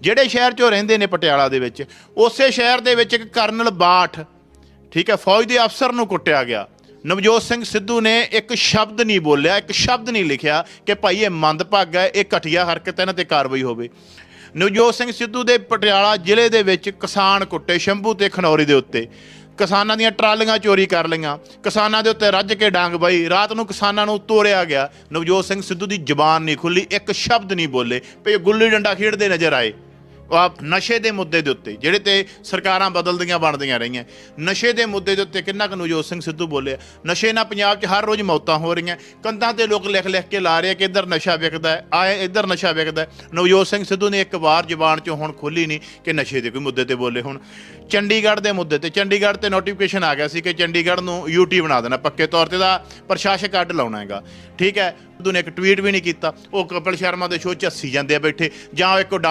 ਜਿਹੜੇ ਸ਼ਹਿਰ 'ਚੋਂ ਰਹਿੰਦੇ ਨੇ ਪਟਿਆਲਾ ਦੇ ਵਿੱਚ, ਉਸੇ ਸ਼ਹਿਰ ਦੇ ਵਿੱਚ ਇੱਕ ਕਰਨਲ ਬਾਠ, ਠੀਕ ਹੈ, ਫੌਜ ਦੇ ਅਫਸਰ ਨੂੰ ਕੁੱਟਿਆ ਗਿਆ। ਨਵਜੋਤ ਸਿੰਘ ਸਿੱਧੂ ਨੇ ਇੱਕ ਸ਼ਬਦ ਨਹੀਂ ਬੋਲਿਆ, ਇੱਕ ਸ਼ਬਦ ਨਹੀਂ ਲਿਖਿਆ ਕਿ ਭਾਈ ਇਹ ਮੰਦਭਾਗਾ ਹੈ, ਇਹ ਘਟੀਆ ਹਰਕਤ ਹੈ, ਇਹਨਾਂ ਤੇ ਕਾਰਵਾਈ ਹੋਵੇ। ਨਵਜੋਤ ਸਿੰਘ ਸਿੱਧੂ ਦੇ ਪਟਿਆਲਾ ਜ਼ਿਲ੍ਹੇ ਦੇ ਵਿੱਚ ਕਿਸਾਨ ਕੁੱਟੇ ਸ਼ੰਭੂ ਤੇ ਖਨੌਰੀ ਦੇ ਉੱਤੇ। ਕਿਸਾਨਾਂ ਦੀਆਂ ਟਰਾਲੀਆਂ ਚੋਰੀ ਕਰ ਲਈਆਂ। ਕਿਸਾਨਾਂ ਦੇ ਉੱਤੇ ਰੱਜ ਕੇ ਡਾਂਗ ਬਾਈ ਰਾਤ ਨੂੰ ਕਿਸਾਨਾਂ ਨੂੰ ਤੋੜਿਆ ਗਿਆ। ਨਵਜੋਤ ਸਿੰਘ ਸਿੱਧੂ ਦੀ ਜ਼ੁਬਾਨ ਨਹੀਂ ਖੁੱਲੀ ਇੱਕ ਸ਼ਬਦ ਨਹੀਂ ਬੋਲੇ। ਵੀ ਗੁੱਲੀ ਡੰਡਾ ਖੇਡਦੇ ਨਜ਼ਰ ਆਏ। ਨਸ਼ੇ ਦੇ ਮੁੱਦੇ ਦੇ ਉੱਤੇ, ਜਿਹੜੇ ਤੇ ਸਰਕਾਰਾਂ ਬਦਲਦੀਆਂ ਬਣਦੀਆਂ ਰਹੀਆਂ। ਨਸ਼ੇ ਦੇ ਮੁੱਦੇ ਦੇ ਉੱਤੇ ਕਿੰਨਾ ਕੁ ਨਵਜੋਤ ਸਿੰਘ ਸਿੱਧੂ ਬੋਲੇ ਆ? ਨਸ਼ੇ ਨਾਲ ਪੰਜਾਬ 'ਚ ਹਰ ਰੋਜ਼ ਮੌਤਾਂ ਹੋ ਰਹੀਆਂ। ਕੰਧਾਂ ਤੇ ਲੋਕ ਲਿਖ ਲਿਖ ਕੇ ਲਾ ਰਹੇ ਆ ਕਿ ਇੱਧਰ ਨਸ਼ਾ ਵਿਕਦਾ ਹੈ, ਆਏ ਇੱਧਰ ਨਸ਼ਾ ਵਿਕਦਾ ਹੈ। ਨਵਜੋਤ ਸਿੰਘ ਸਿੱਧੂ ਨੇ ਇੱਕ ਵਾਰ ਜ਼ੁਬਾਨ 'ਚੋਂ ਹੁਣ ਖੋਲੀ ਨਹੀਂ ਕਿ ਨਸ਼ੇ ਦੇ ਕੋਈ ਮੁੱਦੇ ਤੇ ਬੋਲੇ ਹੁਣ। ਚੰਡੀਗੜ੍ਹ ਦੇ ਮੁੱਦੇ ਤੇ, ਚੰਡੀਗੜ੍ਹ ਤੇ ਨੋਟੀਫਿਕੇਸ਼ਨ ਆ ਗਿਆ ਸੀ ਕਿ ਚੰਡੀਗੜ੍ਹ ਨੂੰ ਯੂਟੀ ਬਣਾ ਦੇਣਾ, ਪੱਕੇ ਤੌਰ ਤੇ ਦਾ ਪ੍ਰਸ਼ਾਸਕ ਅੱਡ ਲਾਉਣਾ ਹੈਗਾ। ਠੀਕ ਹੈ, ਸਿੱਧੂ ਨੇ ਇੱਕ ਟਵੀਟ ਵੀ ਨਹੀਂ ਕੀਤਾ। ਉਹ ਕਪਿਲ ਸ਼ਰਮਾ ਦੇ ਸ਼ੋਅ 'ਚ ਹੱਸੀ ਜਾਂਦੇ ਆ ਬੈਠੇ, ਜਾਂ ਉਹ ਇੱਕ ਡਾ-